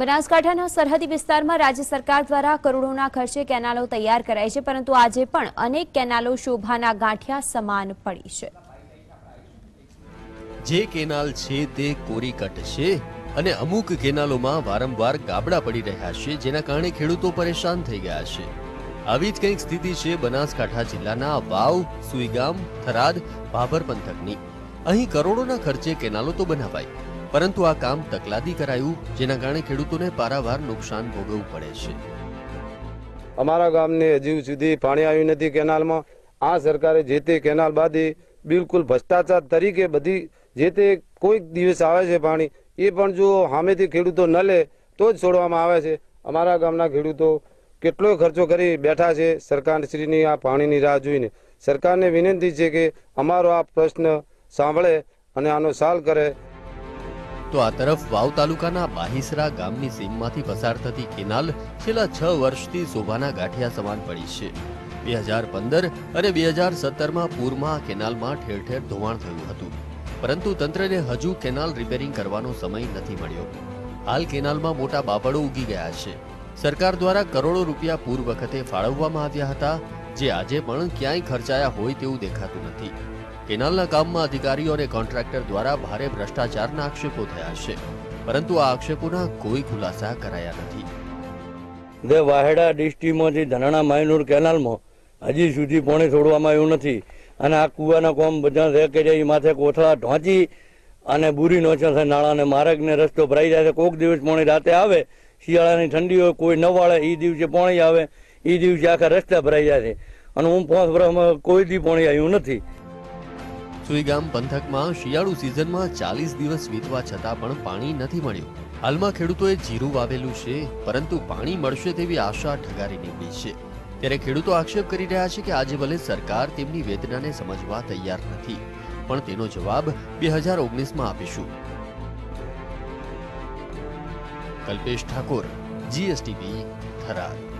બનાસકાંઠાના સરહદી વિસ્તારમાં રાજ્ય સરકાર દ્વારા કરોડોના ખર્ચે કેનાલો તૈયાર કરાઈ છે, પરંતુ આજે પણ અનેક કેનાલો શોભાના ગાંઠિયા સમાન પડી છે. જે કેનાલ છે તે કોરીકટ છે અને અમુક કેનાલોમાં વારંવાર ગાબડા પડી રહ્યા છે, જેના કારણે ખેડૂતો પરેશાન થઈ ગયા છે. આવી જ કંઈક સ્થિતિ છે બનાસકાંઠા જિલ્લાના વાવ, સુઈગામ, થરાદ, ભાભર પંથકની. અહીં કરોડોના ખર્ચે કેનાલો તો બનાવાઈ પરંતુ આ કામ તકલાદી કરાયું, જેના કારણે ખેડૂતોને પારાવાર નુકસાન ભોગવવું પડે છે. અમારા ગામને હજી સુધી પાણી આવ્યું નથી કેનાલમાં. આ સરકારે જે તે કેનાલ બાંધી બિલકુલ ભ્રષ્ટાચાર તરીકે બધી જે તે કોઈક દિવસ આવે છે પાણી, એ પણ જો સામેથી ખેડૂતો ન લે, તો જ છોડવામાં આવે છે. અમારા ગામના ખેડૂતો કેટલો ખર્ચો કરી બેઠા છે, સરકારશ્રીની આ પાણીની રાહ જોઈને. સરકારને વિનંતી છે કે અમારો આ પ્રશ્ન સાંભળે અને આનો સાલ કરે. તો આ તરફ વાવ તાલુકાના બાહિસરા ગામની સીમમાંથી પસાર થતી કેનાલ છેલ્લા છ વર્ષથી શોભાના ગાંઠિયા સમાન પડી છે. બે હજાર પંદર અને બે હજાર સત્તરમાં પૂરમાં કેનાલમાં ઠેર ઠેર ધોવાણ થયું હતું. પરંતુ તંત્રને હજુ કેનાલ રિપેરિંગ કરવાનો સમય નથી મળ્યો. હાલ કેનાલમાં મોટા બાબળો ઉગી ગયા છે. સરકાર દ્વારા કરોડો રૂપિયા પૂર વખતે ફાળવવામાં આવ્યા હતા, જે આજે પણ ક્યાંય ખર્ચાયા હોય તેવું દેખાતું નથી. કેનાલના કામમાં અધિકારીઓ અને કોન્ટ્રાક્ટર દ્વારા ભારે ભ્રષ્ટાચારના આક્ષેપો થયા છે. પરંતુ આ આક્ષેપોના કોઈ ખુલાસા કરાયા નથી. જે વાહેડા ડિસ્ટ્રિક્ટમાંથી ધનાણા માયનૂર કેનાલમાં હજી સુધી પાણી છોડવામાં આવ્યું નથી. અને આ કુવાના કોમ બધા રહે કે એ માથે કોથળા ઢોંચી અને બુરી નોચે છે નાળાને માર્ગને રસ્તો ભરાઈ જાય છે. કોઈક દિવસ પાણી રાતે આવે, શિયાળાની ઠંડી હોય કોઈ ન વાળે એ દિવસે પાણી આવે એ દિવસે આખા રસ્તા ભરાઈ જાય છે. અને હું પાંચ વર્ષમાં કોઈ દી પાણી આવ્યું નથી. સુઈગામ પંથકમાં શિયાળુ સિઝનમાં ચાલીસ દિવસ વીતવા છતાં પણ પાણી નથી મળ્યું. હાલમાં ખેડૂતોએ જીરું વાવેલું છે, પરંતુ પાણી મળશે તેવી આશા ઠગારી નીકળી છે. ત્યારે ખેડૂતો આક્ષેપ કરી રહ્યા છે કે આજે ભલે સરકાર તેમની વેદનાને સમજવા તૈયાર નથી, પણ તેનો જવાબ બે હજાર ઓગણીસમાં આપીશું. કલ્પેશ ઠાકોર, જીએસટીવી, થરાદ.